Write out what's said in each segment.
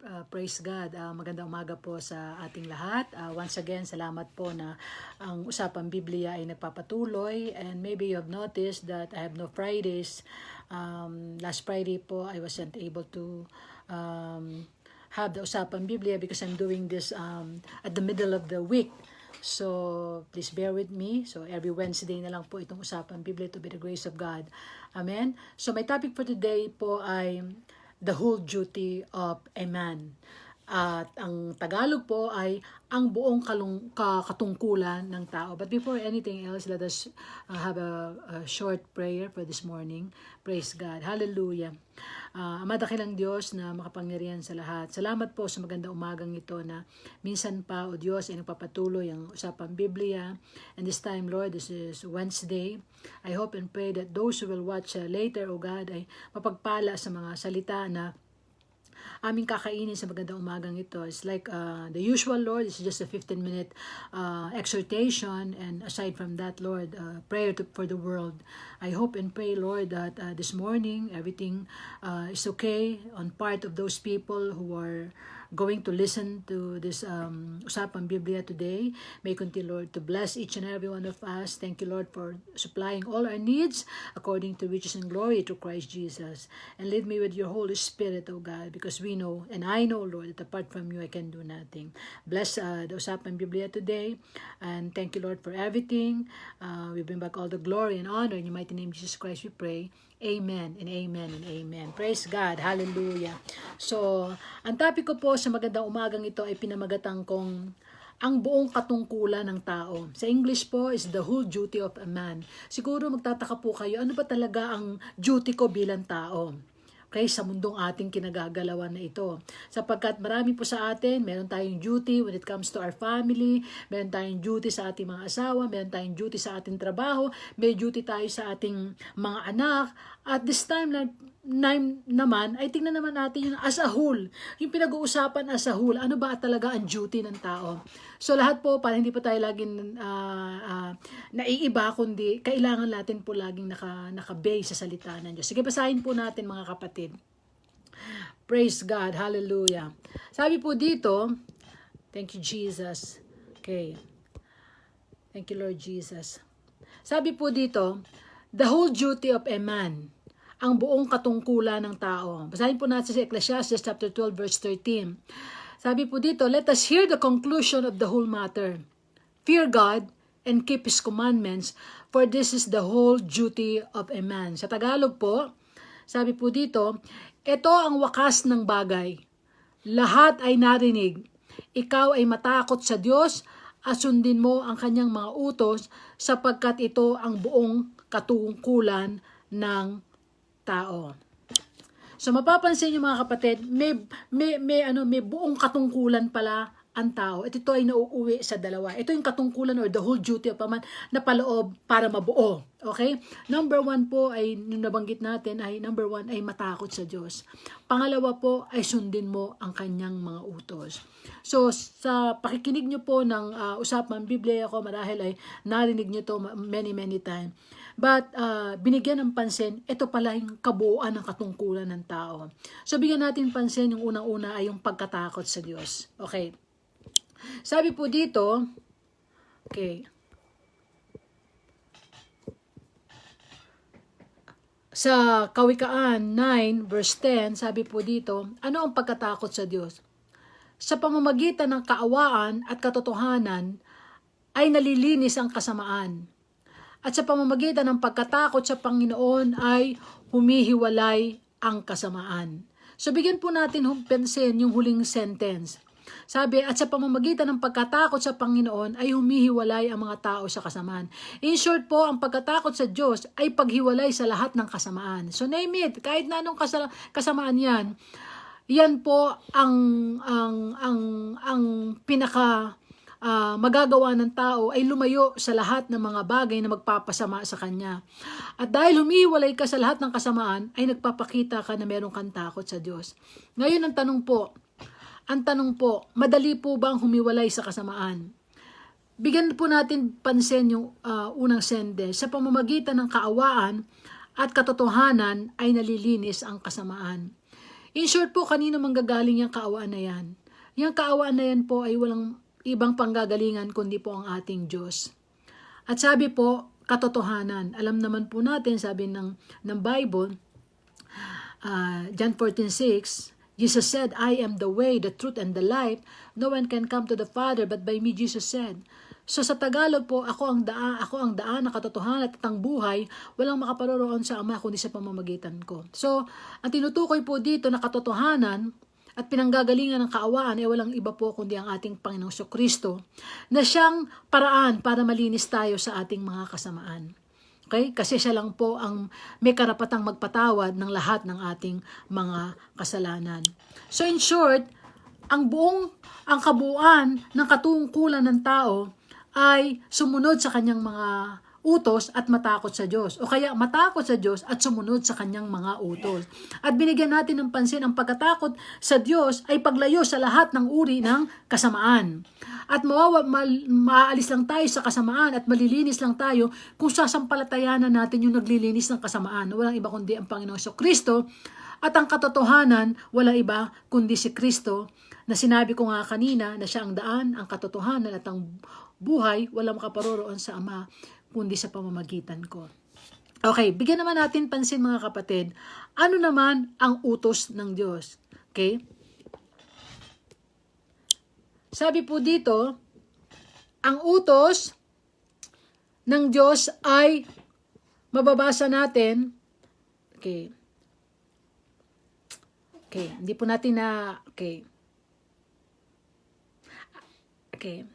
Uh, praise God. Uh, magandang umaga po sa ating lahat. Uh, once again, salamat po na ang Usapang Biblia ay nagpapatuloy. And maybe you have noticed that I have no Fridays. Um, last Friday po, I wasn't able to um, have the Usapang Biblia because I'm doing this um, at the middle of the week. So, please bear with me. So, every Wednesday na lang po itong Usapang Biblia to be the grace of God. Amen? So, my topic for today po ay the whole duty of a man. At ang Tagalog po ay ang buong kalung, ka, katungkulan ng tao. But before anything else, let us uh, have a, a short prayer for this morning. Praise God. Hallelujah. Uh, Ama dakilang Diyos na makapangyarihan sa lahat. Salamat po sa magandang umagang ito na minsan pa, O Diyos, ay nagpapatuloy ang usapang Biblia. And this time, Lord, this is Wednesday. I hope and pray that those who will watch uh, later, O God, ay mapagpala sa mga salita na aming kakainin sa magandang umagang ito. It's like uh, the usual, Lord. It's just a 15-minute uh, exhortation. And aside from that, Lord, uh, prayer to, for the world. I hope and pray, Lord, that uh, this morning everything uh, is okay on part of those people who are going to listen to this um, Usapang Biblia today. May continue, Lord, to bless each and every one of us. Thank you, Lord, for supplying all our needs according to riches and glory through Christ Jesus. And lead me with your Holy Spirit, O God, because we know, and I know, Lord, that apart from you, I can do nothing. Bless uh, the Usapang Biblia today. And thank you, Lord, for everything. Uh, we bring back all the glory and honor. In your mighty name, Jesus Christ, we pray. Amen and amen and amen. Praise God. Hallelujah. So, ang topic ko po sa magandang umagang ito ay pinamagatang kong ang buong katungkulan ng tao. Sa English po is the whole duty of a man. Siguro magtataka po kayo, ano ba talaga ang duty ko bilang tao? Okay, sa mundong ating kinagagalawan na ito. Sapagkat marami po sa atin, meron tayong duty when it comes to our family, meron tayong duty sa ating mga asawa, meron tayong duty sa ating trabaho, may duty tayo sa ating mga anak. At this time na, naman, ay tingnan naman natin yung as a whole. Yung pinag-uusapan as a whole, ano ba talaga ang duty ng tao? So lahat po, para hindi po tayo laging uh, uh, naiiba, kundi kailangan natin po laging naka, naka-base sa salita ng Diyos. Sige, basahin po natin mga kapatid. Praise God. Hallelujah. Sabi po dito, thank you Jesus. Okay. Thank you Lord Jesus. Sabi po dito, the whole duty of a man ang buong katungkulan ng tao. Basahin po natin sa Ecclesiastes chapter 12 verse 13. Sabi po dito, let us hear the conclusion of the whole matter. Fear God and keep His commandments, for this is the whole duty of a man. Sa Tagalog po, sabi po dito, ito ang wakas ng bagay. Lahat ay narinig. Ikaw ay matakot sa Diyos at sundin mo ang kanyang mga utos sapagkat ito ang buong katungkulan ng tao. So mapapansin niyo mga kapatid, may may may ano may buong katungkulan pala ang tao. At ito ay nauuwi sa dalawa. Ito yung katungkulan or the whole duty of a man na paloob para mabuo. Okay? Number one po ay, nung nabanggit natin, ay number one ay matakot sa Diyos. Pangalawa po ay sundin mo ang kanyang mga utos. So, sa pakikinig nyo po ng uh, usapan Biblia ako, marahil ay narinig nyo to many, many times. But uh, binigyan ng pansin, ito pala yung kabuuan ng katungkulan ng tao. So bigyan natin pansin yung unang-una ay yung pagkatakot sa Diyos. Okay. Sabi po dito, okay, sa Kawikaan 9 verse 10, sabi po dito, ano ang pagkatakot sa Diyos? Sa pamamagitan ng kaawaan at katotohanan ay nalilinis ang kasamaan. At sa pamamagitan ng pagkatakot sa Panginoon ay humihiwalay ang kasamaan. So bigyan po natin humpensin yung huling sentence. Sabi, at sa pamamagitan ng pagkatakot sa Panginoon ay humihiwalay ang mga tao sa kasamaan. In short po, ang pagkatakot sa Diyos ay paghiwalay sa lahat ng kasamaan. So name it, kahit na anong kasamaan yan, yan po ang ang ang ang pinaka uh, magagawa ng tao ay lumayo sa lahat ng mga bagay na magpapasama sa kanya. At dahil humihiwalay ka sa lahat ng kasamaan, ay nagpapakita ka na meron kang takot sa Diyos. Ngayon ang tanong po, ang tanong po, madali po bang humiwalay sa kasamaan? Bigyan po natin pansin yung uh, unang sende. Sa pamamagitan ng kaawaan at katotohanan ay nalilinis ang kasamaan. In short po, kanino manggagaling yung kaawaan na yan? Yung kaawaan na yan po ay walang ibang panggagalingan kundi po ang ating Diyos. At sabi po, katotohanan. Alam naman po natin, sabi ng, ng Bible, uh, John 14:6, Jesus said, I am the way, the truth, and the life. No one can come to the Father but by me, Jesus said. So sa Tagalog po, ako ang daan, ako ang daan na katotohanan at ang buhay, walang makaparoroon sa Ama kundi sa pamamagitan ko. So, ang tinutukoy po dito na katotohanan at pinanggagalingan ng kaawaan ay walang iba po kundi ang ating Panginoong Kristo na siyang paraan para malinis tayo sa ating mga kasamaan. Okay? Kasi siya lang po ang may karapatang magpatawad ng lahat ng ating mga kasalanan. So in short, ang buong ang kabuuan ng katungkulan ng tao ay sumunod sa kanyang mga utos at matakot sa Diyos. O kaya matakot sa Diyos at sumunod sa kanyang mga utos. At binigyan natin ng pansin ang pagkatakot sa Diyos ay paglayo sa lahat ng uri ng kasamaan. At mawawa, mal, maaalis lang tayo sa kasamaan at malilinis lang tayo kung sasampalatayanan natin yung naglilinis ng kasamaan. Walang iba kundi ang Panginoong so Kristo at ang katotohanan, walang iba kundi si Kristo na sinabi ko nga kanina na siya ang daan, ang katotohanan at ang buhay, walang makaparoroon sa Ama kundi sa pamamagitan ko. Okay, bigyan naman natin pansin mga kapatid, ano naman ang utos ng Diyos? Okay? Sabi po dito, ang utos ng Diyos ay mababasa natin, okay, okay, hindi po natin na, okay, okay,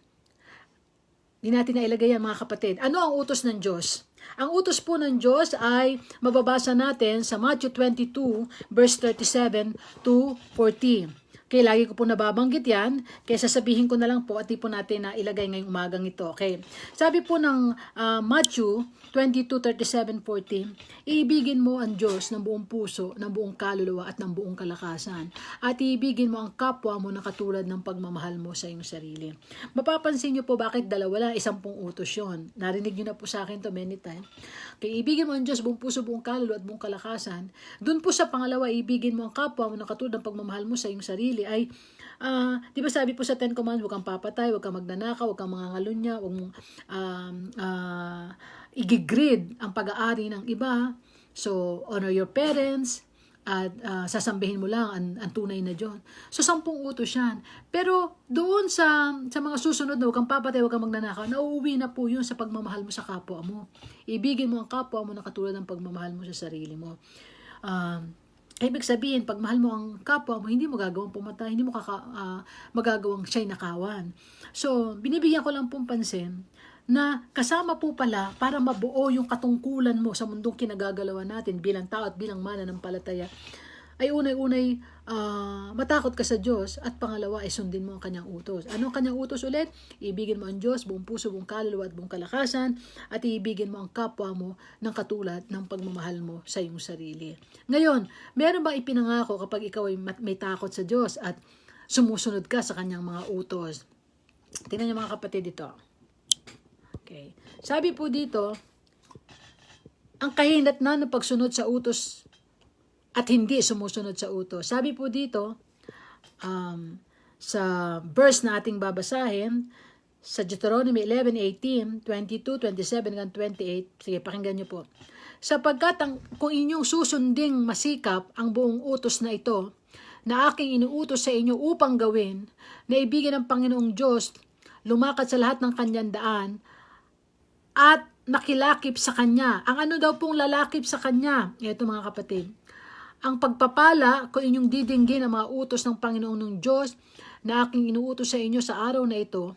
hindi natin na ilagay yan mga kapatid. Ano ang utos ng Diyos? Ang utos po ng Diyos ay mababasa natin sa Matthew 22 verse 37 to 40. Okay, lagi ko po nababanggit yan, kaya sasabihin ko na lang po at di po natin na ilagay ngayong umagang ito. Okay, sabi po ng uh, Matthew 22, 37, 14, iibigin mo ang Diyos ng buong puso, ng buong kaluluwa at ng buong kalakasan. At iibigin mo ang kapwa mo na katulad ng pagmamahal mo sa iyong sarili. Mapapansin niyo po bakit dalawa lang, isang pong utos yun. Narinig niyo na po sa akin to many times. Okay, ibigin mo ang Diyos buong puso, buong kaluluwa at buong kalakasan. Doon po sa pangalawa, ibigin mo ang kapwa mo na katulad ng pagmamahal mo sa iyong sarili ay uh, di ba sabi po sa Ten Commandments, huwag kang papatay, huwag kang magnanakaw, huwag kang mangangalunya, huwag mong um, uh, igigrid ang pag-aari ng iba. So, honor your parents, at uh, sasambihin mo lang ang, ang tunay na Diyos. So, sampung utos yan. Pero doon sa, sa mga susunod na huwag kang papatay, huwag kang magnanakaw, nauuwi na po yun sa pagmamahal mo sa kapwa mo. Ibigin mo ang kapwa mo na katulad ng pagmamahal mo sa sarili mo. Um, ibig sabihin, pag mahal mo ang kapwa mo, hindi mo gagawang pumatay, hindi mo kaka, uh, magagawang siya'y nakawan. So, binibigyan ko lang pong pansin na kasama po pala para mabuo yung katungkulan mo sa mundong kinagagalawan natin bilang tao at bilang mananampalataya ay unay-unay uh, matakot ka sa Diyos at pangalawa ay sundin mo ang kanyang utos. Ano ang kanyang utos ulit? Ibigin mo ang Diyos, buong puso, buong kaluluwa at buong kalakasan at ibigin mo ang kapwa mo ng katulad ng pagmamahal mo sa iyong sarili. Ngayon, meron bang ipinangako kapag ikaw ay may takot sa Diyos at sumusunod ka sa kanyang mga utos? Tingnan niyo mga kapatid ito. Okay. Sabi po dito, ang kahinat na ng pagsunod sa utos at hindi sumusunod sa utos. Sabi po dito, um, sa verse na ating babasahin, sa Deuteronomy 11:18, 22, 27 hanggang 28. Sige, pakinggan niyo po. Sapagkat ang, kung inyong susunding masikap ang buong utos na ito, na aking inuutos sa inyo upang gawin, na ibigin ng Panginoong Diyos, lumakad sa lahat ng kanyang daan, at nakilakip sa kanya. Ang ano daw pong lalakip sa kanya? Ito mga kapatid. Ang pagpapala kung inyong didinggin ang mga utos ng Panginoon ng Diyos na aking inuutos sa inyo sa araw na ito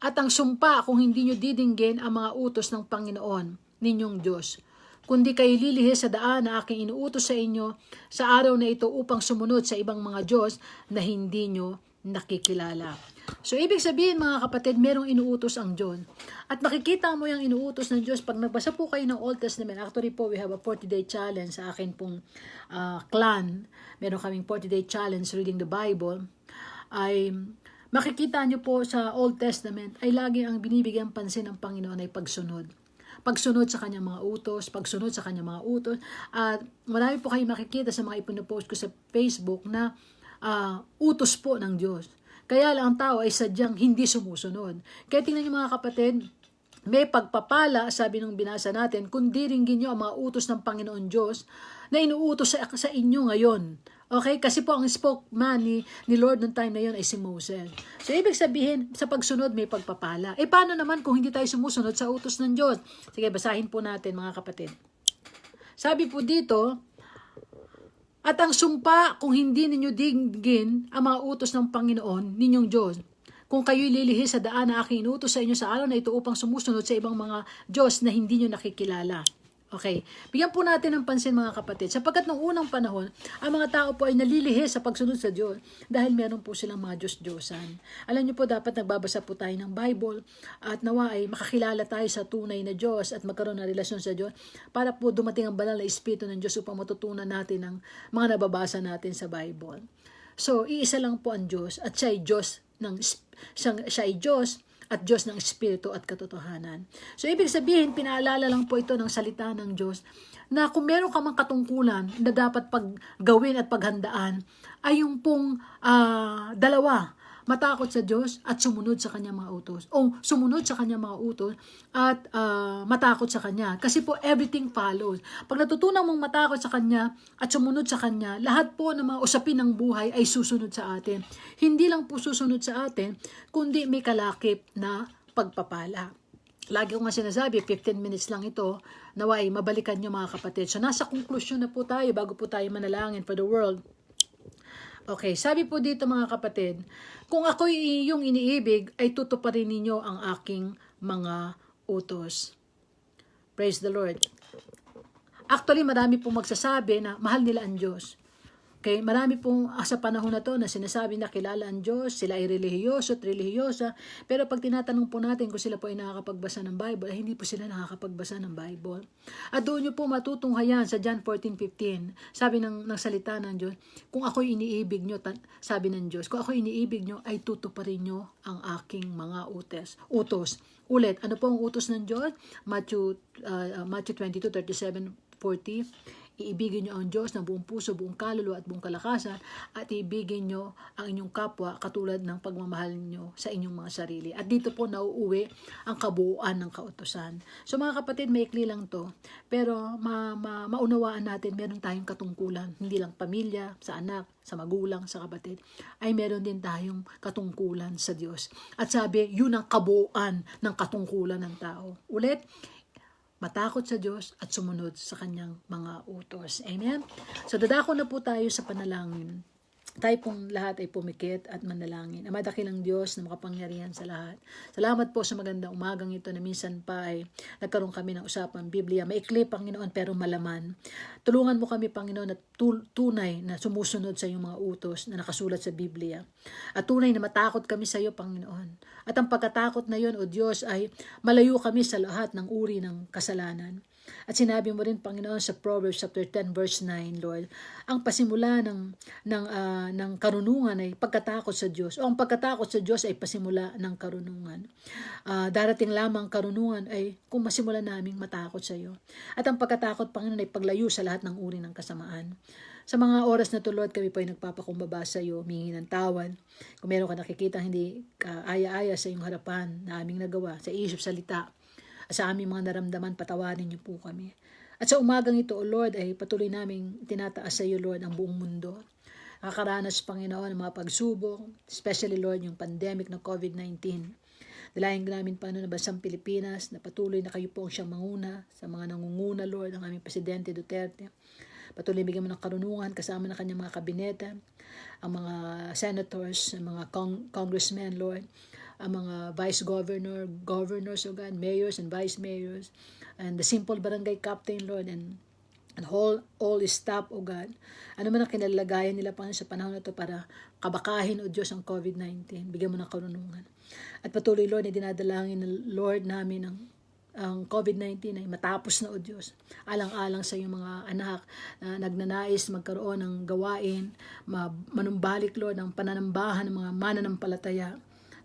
at ang sumpa kung hindi nyo didinggin ang mga utos ng Panginoon ninyong Diyos kundi kayo lilihis sa daan na aking inuutos sa inyo sa araw na ito upang sumunod sa ibang mga Diyos na hindi nyo nakikilala. So, ibig sabihin mga kapatid, merong inuutos ang Diyos. At makikita mo yung inuutos ng Diyos pag nagbasa po kayo ng Old Testament. Actually po, we have a 40-day challenge sa akin pong uh, clan. Meron kaming 40-day challenge reading the Bible. Ay makikita nyo po sa Old Testament ay lagi ang binibigyan pansin ng Panginoon ay pagsunod. pagsunod sa kanyang mga utos, pagsunod sa kanyang mga utos. At marami po kayo makikita sa mga ipinupost ko sa Facebook na ah, utos po ng Diyos. Kaya lang ang tao ay sadyang hindi sumusunod. Kaya tingnan niyo mga kapatid, may pagpapala, sabi nung binasa natin, kundi ringgin nyo ang mga utos ng Panginoon Diyos na inuutos sa, sa inyo ngayon. Okay? Kasi po ang spokesman ni, ni Lord noong time na yon ay si Moses. So, ibig sabihin, sa pagsunod may pagpapala. Eh, paano naman kung hindi tayo sumusunod sa utos ng Diyos? Sige, basahin po natin mga kapatid. Sabi po dito, at ang sumpa kung hindi ninyo dinggin ang mga utos ng Panginoon, ninyong Diyos. Kung kayo'y lilihis sa daan na aking inutos sa inyo sa araw na ito upang sumusunod sa ibang mga Diyos na hindi nyo nakikilala. Okay. Bigyan po natin ng pansin mga kapatid. Sapagkat nung unang panahon, ang mga tao po ay nalilihis sa pagsunod sa Diyos dahil meron po silang mga Diyos-Diyosan. Alam niyo po, dapat nagbabasa po tayo ng Bible at nawa ay makakilala tayo sa tunay na Diyos at magkaroon ng relasyon sa Diyos para po dumating ang banal na Espiritu ng Diyos upang matutunan natin ang mga nababasa natin sa Bible. So, iisa lang po ang Diyos at siya ay Diyos ng siya, siya ay Diyos at Diyos ng Espiritu at katotohanan. So, ibig sabihin, pinaalala lang po ito ng salita ng Diyos na kung meron ka mang katungkulan na dapat paggawin at paghandaan, ay yung pong ah, dalawa, matakot sa Diyos at sumunod sa kanyang mga utos. O sumunod sa kanyang mga utos at ah, matakot sa kanya. Kasi po everything follows. Pag natutunan mong matakot sa kanya at sumunod sa kanya, lahat po ng mga usapin ng buhay ay susunod sa atin. Hindi lang po susunod sa atin, kundi may kalakip na pagpapala. Lagi ko nga sinasabi, 15 minutes lang ito, naway mabalikan nyo mga kapatid. So nasa konklusyon na po tayo bago po tayo manalangin for the world. Okay, sabi po dito mga kapatid, kung ako yung iniibig, ay tutuparin ninyo ang aking mga utos. Praise the Lord. Actually, marami pong magsasabi na mahal nila ang Diyos. Okay, marami pong ah, sa panahon na to na sinasabi na kilala ang Diyos, sila ay relihiyoso at relihiyosa, pero pag tinatanong po natin kung sila po ay nakakapagbasa ng Bible, ay hindi po sila nakakapagbasa ng Bible. At doon nyo po matutunghayan sa John 14:15, sabi ng, ng salita ng Diyos, kung ako'y iniibig nyo, sabi ng Diyos, kung ako'y iniibig nyo, ay tutuparin nyo ang aking mga utos. utos. Ulit, ano po ang utos ng Diyos? Matthew, uh, Matthew 22, 37, 40, Iibigin nyo ang Diyos ng buong puso, buong kaluluwa at buong kalakasan at iibigin nyo ang inyong kapwa katulad ng pagmamahal nyo sa inyong mga sarili. At dito po nauuwi ang kabuuan ng kautosan. So mga kapatid, maikli lang to. Pero ma, ma, maunawaan natin, meron tayong katungkulan. Hindi lang pamilya, sa anak, sa magulang, sa kapatid, ay meron din tayong katungkulan sa Diyos. At sabi, yun ang kabuuan ng katungkulan ng tao. Ulit, matakot sa Diyos at sumunod sa kanyang mga utos. Amen? So, dadako na po tayo sa panalangin. Tayo pong lahat ay pumikit at manalangin. Ama dakilang Diyos na makapangyarihan sa lahat. Salamat po sa magandang umagang ito na minsan pa ay nagkaroon kami ng usapan Biblia. Maikli, Panginoon, pero malaman. Tulungan mo kami, Panginoon, tul- tunay na sumusunod sa iyong mga utos na nakasulat sa Biblia. At tunay na matakot kami sa iyo, Panginoon. At ang pagkatakot na yon, O Diyos, ay malayo kami sa lahat ng uri ng kasalanan. At sinabi mo rin, Panginoon, sa Proverbs chapter 10, verse 9, Lord, ang pasimula ng, ng, ah, ng karunungan ay pagkatakot sa Diyos. O ang pagkatakot sa Diyos ay pasimula ng karunungan. Ah, darating lamang karunungan ay kung masimula naming matakot sa iyo. At ang pagkatakot, Panginoon, ay paglayo sa lahat ng uri ng kasamaan. Sa mga oras na to, Lord, kami po ay nagpapakumbaba sa iyo, humingi ng tawad. Kung meron ka nakikita hindi ka aya-aya sa iyong harapan na aming nagawa, sa isip salita, at sa aming mga naramdaman, patawarin niyo po kami. At sa umagang ito, O Lord, ay patuloy naming tinataas sa iyo, Lord, ang buong mundo. Nakakaranas, Panginoon, ng mga pagsubok, especially, Lord, yung pandemic ng COVID-19. Dalayan namin pa na bansang Pilipinas na patuloy na kayo po ang siyang manguna sa mga nangunguna, Lord, ang aming Presidente Duterte. Patuloy bigyan mo ng karunungan kasama ng kanyang mga kabineta, ang mga senators, ang mga cong- congressmen, Lord, ang mga vice governor, governors, O God, mayors and vice mayors, and the simple barangay captain, Lord, and and all, all is staff, O God. Ano man ang kinalagayan nila pa sa panahon na ito para kabakahin, O Diyos, ang COVID-19. Bigyan mo ng karunungan. At patuloy, Lord, na dinadalangin ng Lord namin ang ang COVID-19 ay matapos na o Diyos. Alang-alang sa iyong mga anak na nagnanais magkaroon ng gawain, ma- manumbalik Lord ng pananambahan ng mga mananampalataya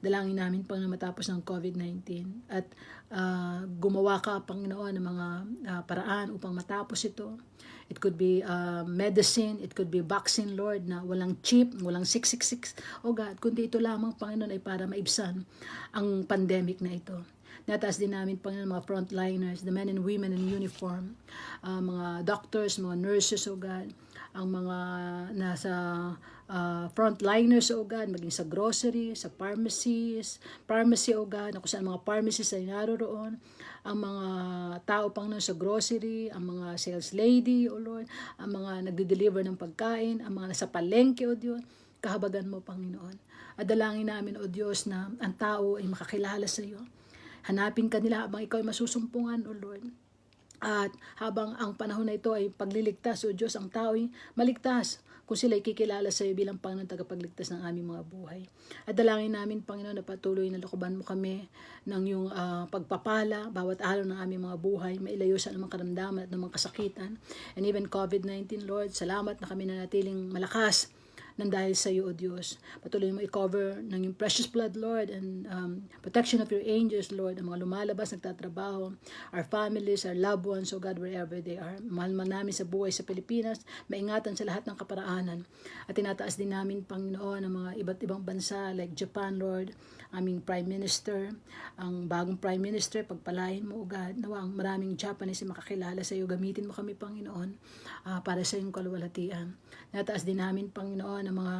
Dalangin namin, Panginoon, matapos ng COVID-19. At ah, gumawa ka, Panginoon, ng mga ah, paraan upang matapos ito. It could be uh, medicine, it could be vaccine, Lord, na walang chip, walang 666. O God, kundi ito lamang, Panginoon, ay para maibsan ang pandemic na ito. Nataas din namin, Panginoon, mga frontliners, the men and women in uniform, uh, mga doctors, mga nurses, o God, ang mga nasa uh, frontliners, o God, maging sa grocery, sa pharmacies, pharmacy, o God, na kung saan mga pharmacies ay naroroon, ang mga tao pang sa grocery, ang mga sales lady, O Lord, ang mga nagde-deliver ng pagkain, ang mga nasa palengke, O Diyos, kahabagan mo, Panginoon. At dalangin namin, O Diyos, na ang tao ay makakilala sa iyo. Hanapin ka nila habang ikaw ay masusumpungan, O Lord. At habang ang panahon na ito ay pagliligtas, O Diyos, ang tao ay maligtas kung sila ay kikilala sa iyo bilang Panginoon tagapagligtas ng aming mga buhay. At dalangin namin, Panginoon, na patuloy na lukuban mo kami ng iyong ah, pagpapala bawat araw ng aming mga buhay, mailayo sa anumang karamdaman at anumang kasakitan. And even COVID-19, Lord, salamat na kami na natiling malakas nang dahil sa iyo, O Diyos. Patuloy mo i-cover ng yung precious blood, Lord, and um, protection of your angels, Lord, ang mga lumalabas, nagtatrabaho, our families, our loved ones, O God, wherever they are. Mahal man namin sa buhay sa Pilipinas, maingatan sa lahat ng kaparaanan. At tinataas din namin, Panginoon, ang mga iba't ibang bansa like Japan, Lord, aming Prime Minister, ang bagong Prime Minister, pagpalain mo, O God, nawa ang maraming Japanese makakilala sa iyo. Gamitin mo kami, Panginoon, ah, para sa iyong kaluwalhatian. Nataas din namin, Panginoon, ang mga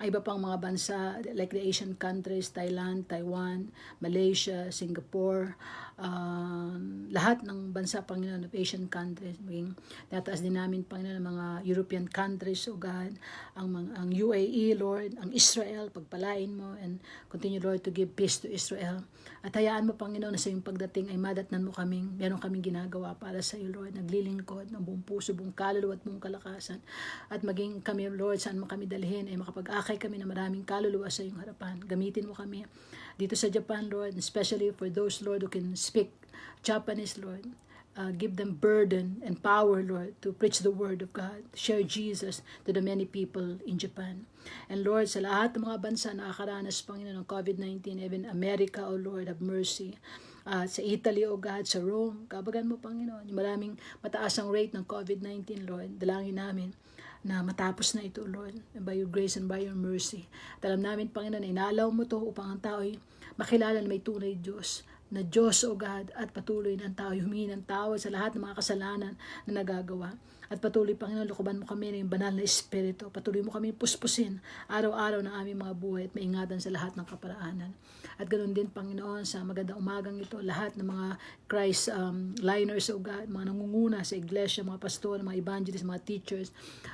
ay iba pang mga bansa like the Asian countries, Thailand, Taiwan, Malaysia, Singapore, um, lahat ng bansa, Panginoon, of Asian countries. Maging nataas din namin, Panginoon, ang mga European countries, O God, ang, ang UAE, Lord, ang Israel, pagpalain mo, and continue, Lord, to give peace to Israel. At hayaan mo, Panginoon, na sa iyong pagdating ay madatnan mo kaming, meron kaming ginagawa para sa iyo, Lord, naglilingkod ng buong puso, buong kaluluwa at buong kalakasan. At maging kami, Lord, saan mo kami dalhin, ay makapag-akay kami ng maraming kaluluwa sa iyong harapan. Gamitin mo kami dito sa Japan, Lord, especially for those, Lord, who can speak Japanese, Lord. Uh, give them burden and power, Lord, to preach the word of God, share Jesus to the many people in Japan. And Lord, sa lahat ng mga bansa na nakakaranas, Panginoon, ng COVID-19, even America, O Lord, have mercy. Uh, sa Italy, O God, sa Rome, kabagan mo, Panginoon, yung maraming mataas ang rate ng COVID-19, Lord, dalangin namin na matapos na ito, Lord, by your grace and by your mercy. At alam namin, Panginoon, inalaw mo to upang ang tao ay makilala na may tunay Diyos na Diyos, O God, at patuloy ng tao, humingi ng tawad sa lahat ng mga kasalanan na nagagawa. At patuloy, Panginoon, lukuban mo kami ng banal na Espiritu. Patuloy mo kami puspusin araw-araw ng aming mga buhay at maingatan sa lahat ng kaparaanan. At ganoon din, Panginoon, sa magandang umagang ito, lahat ng mga Christ um, liners, O God, mga nangunguna sa iglesia, mga pastor, mga evangelists, mga teachers,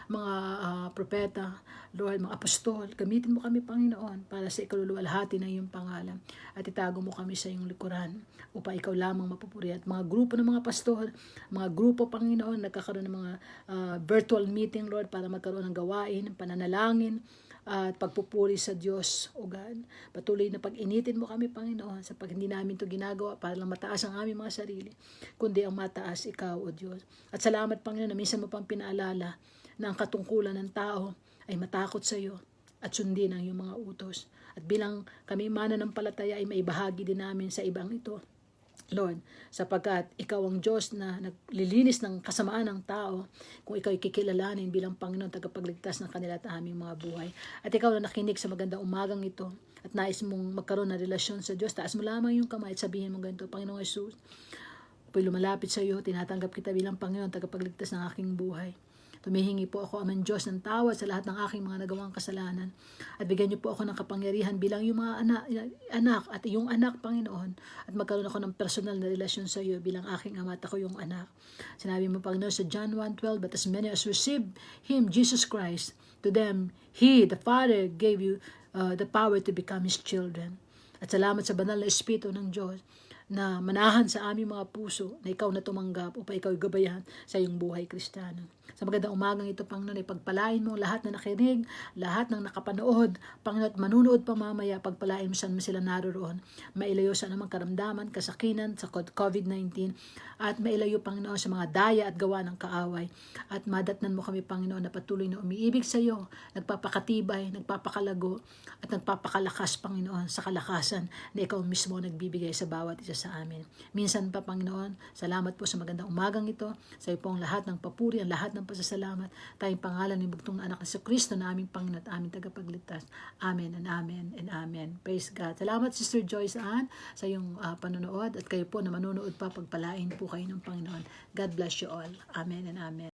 mga uh, propeta, Lord, mga apostol, gamitin mo kami, Panginoon, para sa ikaluluwalhati ng iyong pangalan. At itago mo kami sa iyong likuran upang ikaw lamang mapupuri. At mga grupo ng mga pastor, mga grupo, Panginoon, nagkakaroon ng mga uh, virtual meeting, Lord, para magkaroon ng gawain, pananalangin, at pagpupuri sa Diyos, O God. Patuloy na pag-initin mo kami, Panginoon, sa pag hindi namin ito ginagawa para lang mataas ang aming mga sarili, kundi ang mataas ikaw, O Diyos. At salamat, Panginoon, na minsan mo pang pinaalala na ang katungkulan ng tao ay matakot sa iyo at sundin ang iyong mga utos. At bilang kami mananampalataya ay maibahagi din namin sa ibang ito. Lord, sapagkat ikaw ang Diyos na naglilinis ng kasamaan ng tao kung ikaw ay kikilalanin bilang Panginoon tagapagligtas ng kanila at aming mga buhay. At ikaw na nakinig sa magandang umagang ito at nais mong magkaroon ng relasyon sa Diyos, taas mo lamang yung kamay at sabihin mo ganito, Panginoong Jesus, ako'y lumalapit sa iyo, tinatanggap kita bilang Panginoon tagapagligtas ng aking buhay. Tumihingi po ako, Aman Diyos, ng tawad sa lahat ng aking mga nagawang kasalanan. At bigyan niyo po ako ng kapangyarihan bilang yung mga anak, anak at yung anak, Panginoon. At magkaroon ako ng personal na relasyon sa iyo bilang aking ama at ako yung anak. Sinabi mo, Panginoon, sa John 1.12, But as many as receive Him, Jesus Christ, to them, He, the Father, gave you uh, the power to become His children. At salamat sa banal na Espiritu ng Diyos na manahan sa aming mga puso na ikaw na tumanggap upang ikaw gabayan sa iyong buhay kristiyano. Sa magandang umagang ito, Panginoon, ay pagpalain mo lahat na nakinig, lahat ng nakapanood, Panginoon, at manunood pa mamaya, pagpalain mo saan mo sila naroroon. Mailayo sa anumang karamdaman, kasakinan, sa COVID-19, at mailayo, Panginoon, sa mga daya at gawa ng kaaway. At madatnan mo kami, Panginoon, na patuloy na umiibig sa iyo, nagpapakatibay, nagpapakalago, at nagpapakalakas, Panginoon, sa kalakasan na ikaw mismo nagbibigay sa bawat isa sa amin. Minsan pa, Panginoon, salamat po sa magandang umagang ito. Sa iyo po ang lahat ng papuri, ang lahat ng pasasalamat. Tayong pangalan ng bugtong na anak ni Kristo na aming Panginoon at aming tagapagligtas. Amen and Amen and Amen. Praise God. Salamat Sister Joyce Ann sa iyong ah, panonood at kayo po na manonood pa pagpalain po kayo ng Panginoon. God bless you all. Amen and Amen.